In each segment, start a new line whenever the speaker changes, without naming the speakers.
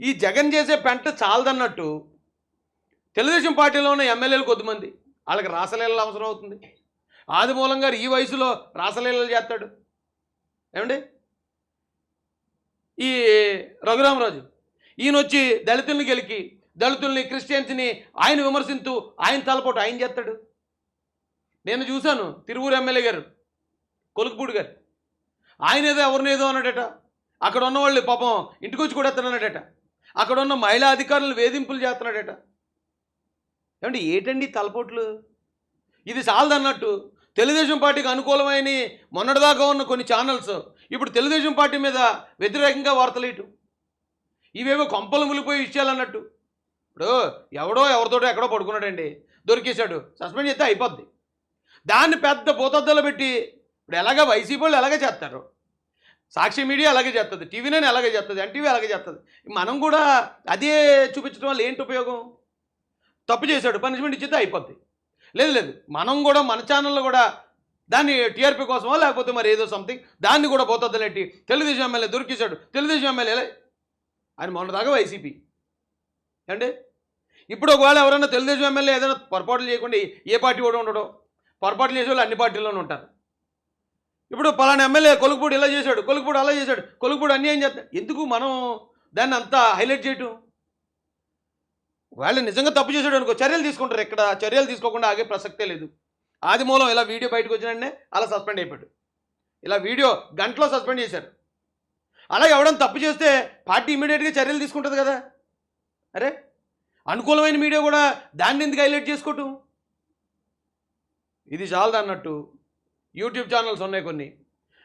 ఈ జగన్ చేసే పెంట చాలదన్నట్టు తెలుగుదేశం పార్టీలో ఉన్న ఎమ్మెల్యేలు కొద్దిమంది. వాళ్ళకి రాసలీలలు అవసరం అవుతుంది. ఆదిమూలం గారు ఈ వయసులో రాసలీలలు చేస్తాడు. ఏమండి? ఈ రఘురామరాజు. ఈయన వచ్చి దళితుల్ని గెలికి దళితుల్ని క్రిస్టియన్స్ని ఆయన విమర్శిస్తూ ఆయన తలపోటు ఆయన చేస్తాడు. నేను చూశాను తిరువూరు ఎమ్మెల్యే గారు కొలుకుపూడి గారు. ఆయన ఏదో ఎవరినేదో అన్నాడట. అక్కడ ఉన్నవాళ్ళు పాపం ఇంటికి వచ్చి కూడా ఎత్తనన్నాడట అక్కడ ఉన్న మహిళా అధికారులు వేధింపులు చేస్తున్నాడట. ఏమంటే ఏటండి తలపోట్లు? ఇది చాలదన్నట్టు. తెలుగుదేశం పార్టీకి అనుకూలమైన మొన్నటిదాకా ఉన్న కొన్ని ఛానల్స్ ఇప్పుడు తెలుగుదేశం పార్టీ మీద వ్యతిరేకంగా వార్తలు ఇటు. ఇవేవో కొంపలు ములిపోయి విషయాలు అన్నట్టు ఇప్పుడు ఎవడో ఎవరితోటో ఎక్కడో పడుకున్నాడండి. దొరికేశాడు. సస్పెండ్ చేస్తే అయిపోద్ది. దాన్ని పెద్ద భూతద్దలో పెట్టి ఇప్పుడు ఎలాగ వైసీపీ వాళ్ళు ఎలాగ చేస్తారు? సాక్షి మీడియా అలాగే చేస్తుంది టీవీ నైన్ అలాగే చేస్తుంది ఎన్టీవీ అలాగే చేస్తుంది మనం కూడా అదే చూపించడం వల్ల ఏంటి ఉపయోగం? తప్పు చేశాడు పనిష్మెంట్ ఇచ్చితే అయిపోద్ది. లేదు లేదు. మనం కూడా మన ఛానల్లో కూడా దాన్ని టీఆర్పీ కోసమో లేకపోతే మరి ఏదో సంథింగ్ దాన్ని కూడా పోతద్దలేంటి? తెలుగుదేశం ఎమ్మెల్యే దొరికేశాడు తెలుగుదేశం ఎమ్మెల్యే ఆయన మొన్నదాకా వైసీపీ. అండి ఇప్పుడు ఒకవేళ ఎవరైనా తెలుగుదేశం ఎమ్మెల్యే ఏదైనా పొరపాట్లు చేయకుండా ఏ పార్టీ కూడా ఉండడం? పొరపాట్లు చేసే వాళ్ళు అన్ని పార్టీల్లోనూ ఉంటారు. ఇప్పుడు పలానా ఎమ్మెల్యే కొలుకుపూడి ఇలా చేశాడు కొలుకుపూడి అలా చేశాడు కొలుకుపూడి అన్యాయం చేస్తాడు ఎందుకు మనం దాన్ని అంతా హైలైట్ చేయటం? వాళ్ళు నిజంగా తప్పు చేశాడు అనుకో చర్యలు తీసుకుంటారు ఇక్కడ చర్యలు తీసుకోకుండా ఆగే ప్రసక్తే లేదు. ఆది మూలం ఇలా వీడియో బయటకు వచ్చినంటే అలా సస్పెండ్ అయిపోయాడు. ఇలా వీడియో గంటలో సస్పెండ్ చేశారు. అలాగే ఎవడం తప్పు చేస్తే పార్టీ ఇమీడియట్గా చర్యలు తీసుకుంటుంది కదా? అరే అనుకూలమైన మీడియా కూడా దాన్ని ఎందుకు హైలైట్ చేసుకోవటం? ఇది చాలదన్నట్టు యూట్యూబ్ ఛానల్స్ ఉన్నాయి కొన్ని.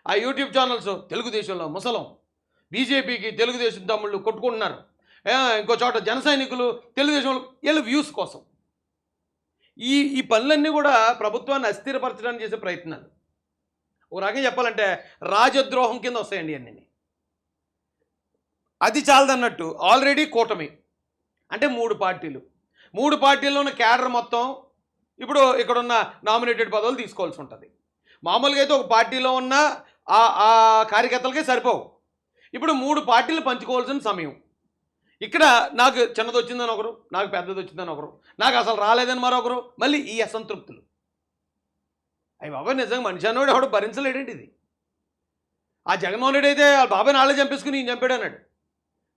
ఆ యూట్యూబ్ ఛానల్స్ తెలుగుదేశంలో ముసలం. బీజేపీకి తెలుగుదేశం తమ్ముళ్ళు కొట్టుకుంటున్నారు. ఇంకో చోట జన సైనికులు తెలుగుదేశంలో వీళ్ళ వ్యూస్ కోసం. ఈ ఈ పనులన్నీ కూడా ప్రభుత్వాన్ని అస్థిరపరచడానికి చేసే ప్రయత్నాలు. ఓ రకంగా చెప్పాలంటే రాజద్రోహం కింద వస్తాయండి అన్నీ అది చాలదన్నట్టు ఆల్రెడీ కూటమి. అంటే మూడు పార్టీలు. మూడు పార్టీల్లో ఉన్న క్యాడర్ మొత్తం ఇప్పుడు ఇక్కడున్న నామినేటెడ్ పదవులు తీసుకోవాల్సి ఉంటుంది. మామూలుగా అయితే ఒక పార్టీలో ఉన్న ఆ ఆ కార్యకర్తలకే సరిపోవు. ఇప్పుడు మూడు పార్టీలు పంచుకోవాల్సిన సమయం. ఇక్కడ నాకు చిన్నది వచ్చిందని ఒకరు నాకు పెద్దది వచ్చిందని ఒకరు నాకు అసలు రాలేదని మరొకరు మళ్ళీ ఈ అసంతృప్తులు. అవి బాబాయ్ నిజంగా మనిషి అన్నవాడు ఎవడు భరించలేడేంటి ఇది? ఆ జగన్మోహన్ రెడ్డి అయితే వాళ్ళ బాబాయ్ నాళ్ళే చంపేసుకుని ఈయన చంపాడు అన్నాడు.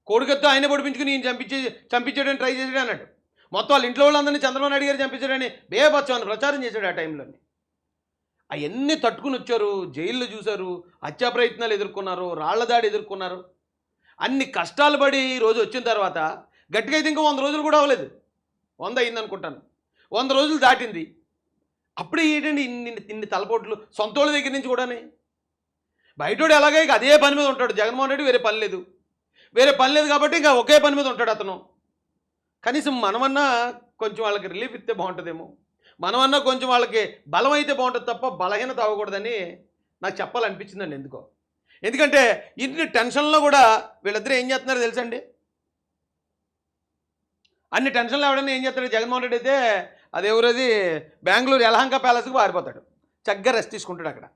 కోడికత్తో ఆయన పొడిపించుకుని ఈయన చంపించే చంపించాడని ట్రై చేశాడు అన్నాడు. మొత్తం వాళ్ళ ఇంట్లో వాళ్ళందరినీ చంద్రబాబు నాయుడు గారు చంపించాడని బేబచ్చని ప్రచారం చేశాడు ఆ టైంలోనే. అవన్నీ తట్టుకుని వచ్చారు జైళ్ళు చూశారు హత్యా ప్రయత్నాలు ఎదుర్కొన్నారు రాళ్ళ దాడి ఎదుర్కొన్నారు. అన్ని కష్టాలు పడి ఈ రోజు వచ్చిన తర్వాత గట్టిగా అయితే ఇంకా వంద రోజులు కూడా అవ్వలేదు. వంద అయింది అనుకుంటాను. వంద రోజులు దాటింది. అప్పుడే ఏంటండి ఇన్ని ఇన్ని తలపోట్లు? సొంతోళ్ళ దగ్గర నుంచి కూడానే. బయటోడు ఎలాగే ఇక అదే పని మీద ఉంటాడు. జగన్మోహన్ రెడ్డి వేరే పని లేదు. వేరే పని లేదు కాబట్టి ఇంకా ఒకే పని మీద ఉంటాడు అతను. కనీసం మనమన్నా కొంచెం వాళ్ళకి రిలీఫ్ ఇస్తే బాగుంటుందేమో. మనమన్నా కొంచెం వాళ్ళకి బలం అయితే బాగుంటుంది తప్ప బలహీనత అవ్వకూడదని నాకు చెప్పాలనిపించిందండి ఎందుకో. ఎందుకంటే ఇన్ని టెన్షన్లో కూడా వీళ్ళిద్దరూ ఏం చేస్తున్నారో తెలుసండి? అన్ని టెన్షన్లు ఎవడన్నా ఏం చేస్తాడు జగన్మోహన్ రెడ్డి అయితే అది ఎవరది? బెంగళూరు యలహంక ప్యాలెస్కి పారిపోతాడు. చక్కగా రెస్ట్ తీసుకుంటాడు అక్కడ.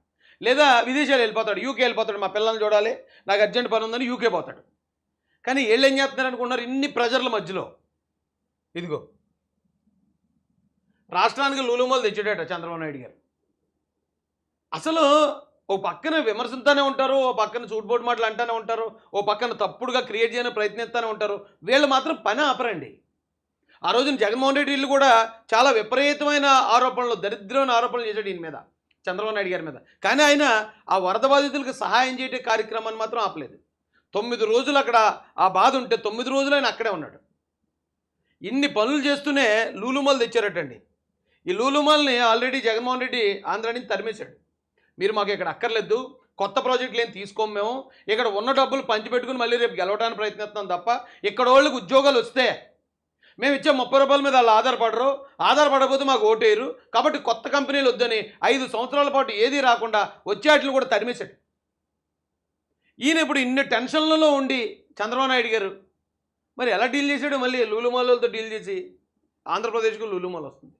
లేదా విదేశాలు వెళ్ళిపోతాడు యూకే వెళ్ళిపోతాడు మా పిల్లల్ని చూడాలి నాకు అర్జెంట్ పని ఉందని యూకే పోతాడు. కానీ వీళ్ళు ఏం చేస్తున్నారు అనుకున్నారు ఇన్ని ప్రెజర్ల మధ్యలో. ఇదిగో. రాష్ట్రానికి లూలుమోలు తెచ్చేటట చంద్రబాబు నాయుడు గారు. అసలు ఓ పక్కన విమర్శిస్తూనే ఉంటారు ఓ పక్కన సూట్బోట్ మాటలు అంటూనే ఉంటారు ఓ పక్కన తప్పుడుగా క్రియేట్ చేయని ప్రయత్నిస్తూనే ఉంటారు. వీళ్ళు మాత్రం పని ఆపరండి. ఆ రోజున జగన్మోహన్ రెడ్డి వీళ్ళు కూడా చాలా విపరీతమైన ఆరోపణలు దరిద్రమైన ఆరోపణలు చేశాడు ఈయన మీద చంద్రబాబు నాయుడు గారి మీద. కానీ ఆయన ఆ వరద బాధితులకు సహాయం చేయటే కార్యక్రమాన్ని మాత్రం ఆపలేదు. తొమ్మిది రోజులు అక్కడ ఆ బాధ ఉంటే తొమ్మిది రోజులు ఆయన అక్కడే ఉన్నాడు. ఇన్ని పనులు చేస్తూనే లూలుమాలు తెచ్చారటండి. ఈ లూలుమాల్ని ఆల్రెడీ జగన్మోహన్ రెడ్డి ఆంధ్ర నుంచి తరిమేశాడు. మీరు మాకు ఇక్కడ అక్కర్లేదు. కొత్త ప్రాజెక్టులు ఏం తీసుకోము మేము. ఇక్కడ ఉన్న డబ్బులు పంచిపెట్టుకుని మళ్ళీ రేపు గెలవడానికి ప్రయత్నిస్తాం తప్ప ఇక్కడ వాళ్ళకి ఉద్యోగాలు వస్తే మేము ఇచ్చే ముప్పై రూపాయల మీద వాళ్ళు ఆధారపడరు. ఆధారపడకపోతే మాకు ఓటేయరు కాబట్టి కొత్త కంపెనీలు వద్దని ఐదు సంవత్సరాల పాటు ఏదీ రాకుండా వచ్చేట్లు కూడా తరిమేశాడు. ఈయన ఇప్పుడు ఇన్ని టెన్షన్లలో ఉండి చంద్రబాబు నాయుడు గారు మరి ఎలా డీల్ చేశాడు? మళ్ళీ లూలుమాలతో డీల్ చేసి ఆంధ్రప్రదేశ్కు లూలుమాల వస్తుంది.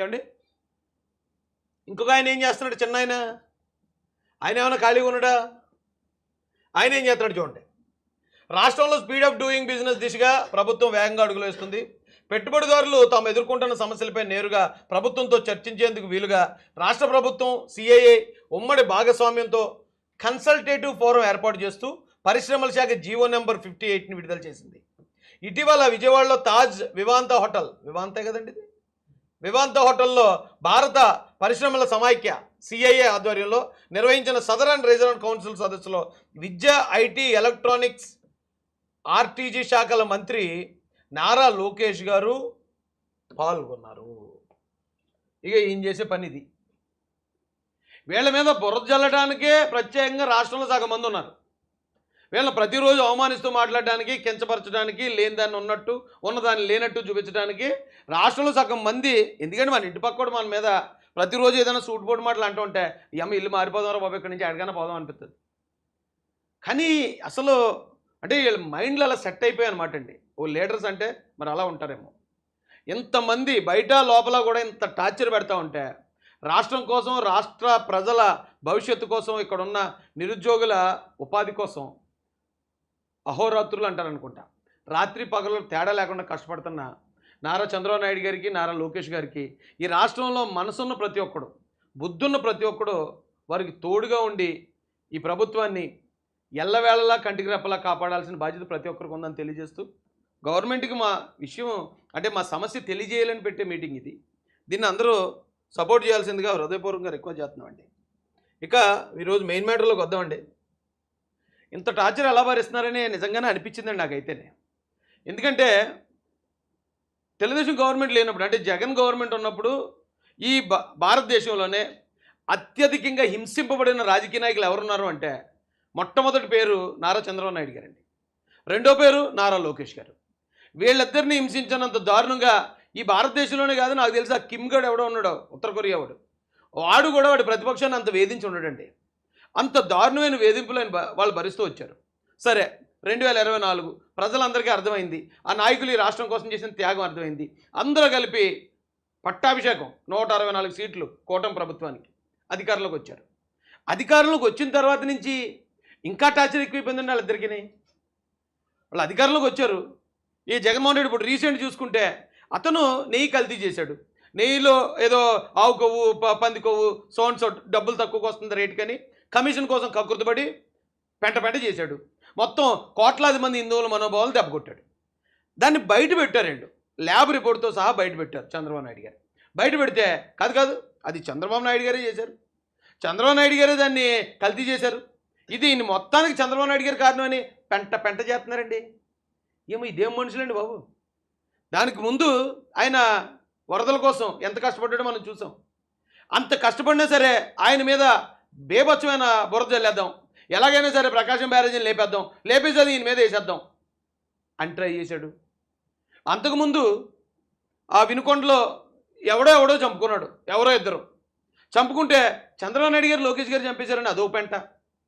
ఏమండి? ఇంకొక ఆయన ఏం చేస్తున్నాడు చిన్న ఆయన ఆయన ఏమైనా ఖాళీగా ఉన్నాడా? ఆయన ఏం చేస్తున్నాడు చూడండి.
రాష్ట్రంలో స్పీడ్ ఆఫ్ డూయింగ్ బిజినెస్ దిశగా ప్రభుత్వం వేగంగా అడుగులు వేస్తుంది. పెట్టుబడిదారులు తాము ఎదుర్కొంటున్న సమస్యలపై నేరుగా ప్రభుత్వంతో చర్చించేందుకు వీలుగా రాష్ట్ర ప్రభుత్వం సిఐఏ ఉమ్మడి భాగస్వామ్యంతో కన్సల్టేటివ్ ఫోరం ఏర్పాటు చేస్తూ పరిశ్రమల శాఖ జీవో నెంబర్ ఫిఫ్టీ ఎయిట్ని విడుదల చేసింది. ఇటీవల విజయవాడలో తాజ్ వివాంత హోటల్ వివాంతే కదండి ఇది? వివాంత హోటల్లో భారత పరిశ్రమల సమాఖ్య సిఐఏ ఆధ్వర్యంలో నిర్వహించిన సదరన్ రీజనల్ కౌన్సిల్ సదస్సులో విద్య ఐటీ ఎలక్ట్రానిక్స్ ఆర్టీజీ శాఖల మంత్రి నారా లోకేష్ గారు పాల్గొన్నారు. ఇక ఈయన చేసే పని ఇది
వీళ్ళ మీద బురద జల్లడానికే ప్రత్యేకంగా రాష్ట్రంలో సగం మంది ఉన్నారు. వీళ్ళని ప్రతిరోజు అవమానిస్తూ మాట్లాడడానికి కించపరచడానికి లేని దాన్ని ఉన్నట్టు ఉన్నదాన్ని లేనట్టు చూపించడానికి రాష్ట్రంలో సగం మంది ఎందుకంటే మన ఇంటి పక్కడు మన మీద ప్రతిరోజు ఏదైనా సూట్ బోర్డు మాటలు అంటూ ఉంటే అమ్మ ఇల్లు మారిపోదాం బాబు ఇక్కడి నుంచి ఎక్కడికైనా పోదాం అనిపిస్తుంది కానీ అసలు అంటే వీళ్ళ మైండ్లు అలా సెట్ అయిపోయాయి అనమాట అండి. ఓ లీడర్స్ అంటే మరి అలా ఉంటారేమో. ఇంతమంది బయట లోపల కూడా ఇంత టార్చర్ పెడతా ఉంటే రాష్ట్రం కోసం రాష్ట్ర ప్రజల భవిష్యత్తు కోసం ఇక్కడ ఉన్న నిరుద్యోగుల ఉపాధి కోసం అహోరాత్రులు అంటారు అనుకుంటా రాత్రి పగలు తేడా లేకుండా కష్టపడుతున్న నారా చంద్రబాబు నాయుడు గారికి నారా లోకేష్ గారికి ఈ రాష్ట్రంలో మనసున్న ప్రతి ఒక్కడు బుద్ధున్న ప్రతి ఒక్కడు వారికి తోడుగా ఉండి ఈ ప్రభుత్వాన్ని ఎల్లవేళలా కంటికి రెప్పలా కాపాడాల్సిన బాధ్యత ప్రతి ఒక్కరికి ఉందని తెలియజేస్తూ గవర్నమెంట్కి మా విషయం అంటే మా సమస్య తెలియజేయాలని పెట్టే మీటింగ్ ఇది. దీన్ని అందరూ సపోర్ట్ చేయాల్సిందిగా హృదయపూర్వకంగా రిక్వెస్ట్ చేస్తున్నామండి. ఇక ఈరోజు మెయిన్ మ్యాటర్లోకి వద్దామండి. ఇంత టార్చర్ ఎలా భరిస్తున్నారని నిజంగానే అనిపించిందండి నాకైతేనే. ఎందుకంటే తెలుగుదేశం గవర్నమెంట్ లేనప్పుడు అంటే జగన్ గవర్నమెంట్ ఉన్నప్పుడు ఈ భారతదేశంలోనే అత్యధికంగా హింసింపబడిన రాజకీయ నాయకులు ఎవరున్నారు అంటే మొట్టమొదటి పేరు నారా చంద్రబాబు నాయుడు గారండి. రెండో పేరు నారా లోకేష్ గారు. వీళ్ళిద్దరిని హింసించినంత దారుణంగా ఈ భారతదేశంలోనే కాదు నాకు తెలిసి ఆ కిమ్ గడ్ ఎవడో ఉన్నాడో ఉత్తర కొరియా వాడు. వాడు కూడా వాడి ప్రతిపక్షాన్ని అంత వేధించి ఉండడండి. అంత దారుణమైన వేధింపులు ఆయన వాళ్ళు భరిస్తూ వచ్చారు. సరే రెండు వేల ఇరవై నాలుగు ప్రజలందరికీ అర్థమైంది. ఆ నాయకులు ఈ రాష్ట్రం కోసం చేసిన త్యాగం అర్థమైంది. అందరూ కలిపి పట్టాభిషేకం నూట అరవై నాలుగు సీట్లు కూటమి ప్రభుత్వానికి అధికారంలోకి వచ్చారు. అధికారంలోకి వచ్చిన తర్వాత నుంచి ఇంకా టార్చర్ ఎక్కువైపోయిందండి వాళ్ళిద్దరికీ. వాళ్ళు అధికారంలోకి వచ్చారు. ఈ జగన్మోహన్ రెడ్డి ఇప్పుడు రీసెంట్ చూసుకుంటే అతను నెయ్యి కల్తీ చేశాడు. నెయ్యిలో ఏదో ఆవు కొవ్వు ప- పంది కొవ్వు సోన్సో డబ్బులు తక్కువకు వస్తుంది రేటు కానీ కమిషన్ కోసం కకృతపడి పెంట పెంట చేశాడు. మొత్తం కోట్లాది మంది హిందువుల మనోభావాలు దెబ్బకొట్టాడు. దాన్ని బయట పెట్టారండి ల్యాబ్ రిపోర్ట్తో సహా బయట పెట్టారు చంద్రబాబు నాయుడు గారు. బయట పెడితే కాదు కాదు అది చంద్రబాబు నాయుడు గారే చేశారు. చంద్రబాబు నాయుడు గారే దాన్ని కల్తీ చేశారు. ఇది మొత్తానికి చంద్రబాబు నాయుడు గారి కారణం అని పెంట పెంట చేస్తున్నారండి. ఏమో ఇదేం మనుషులండి బాబు. దానికి ముందు ఆయన వరదల కోసం ఎంత కష్టపడ్డాడో మనం చూసాం. అంత కష్టపడినా సరే ఆయన మీద బేభత్సమైన బురద చల్లేద్దాం ఎలాగైనా సరే ప్రకాశం బ్యారేజీని లేపేద్దాం. లేపేసి అది ఈయన మీద వేసేద్దాం అని ట్రై చేశాడు. అంతకుముందు ఆ వినుకొండలో ఎవడో ఎవడో చంపుకున్నాడు. ఎవరో ఇద్దరు. చంపుకుంటే చంద్రబాబు నాయుడు గారు లోకేష్ గారు చంపేశారని అదో పెంట.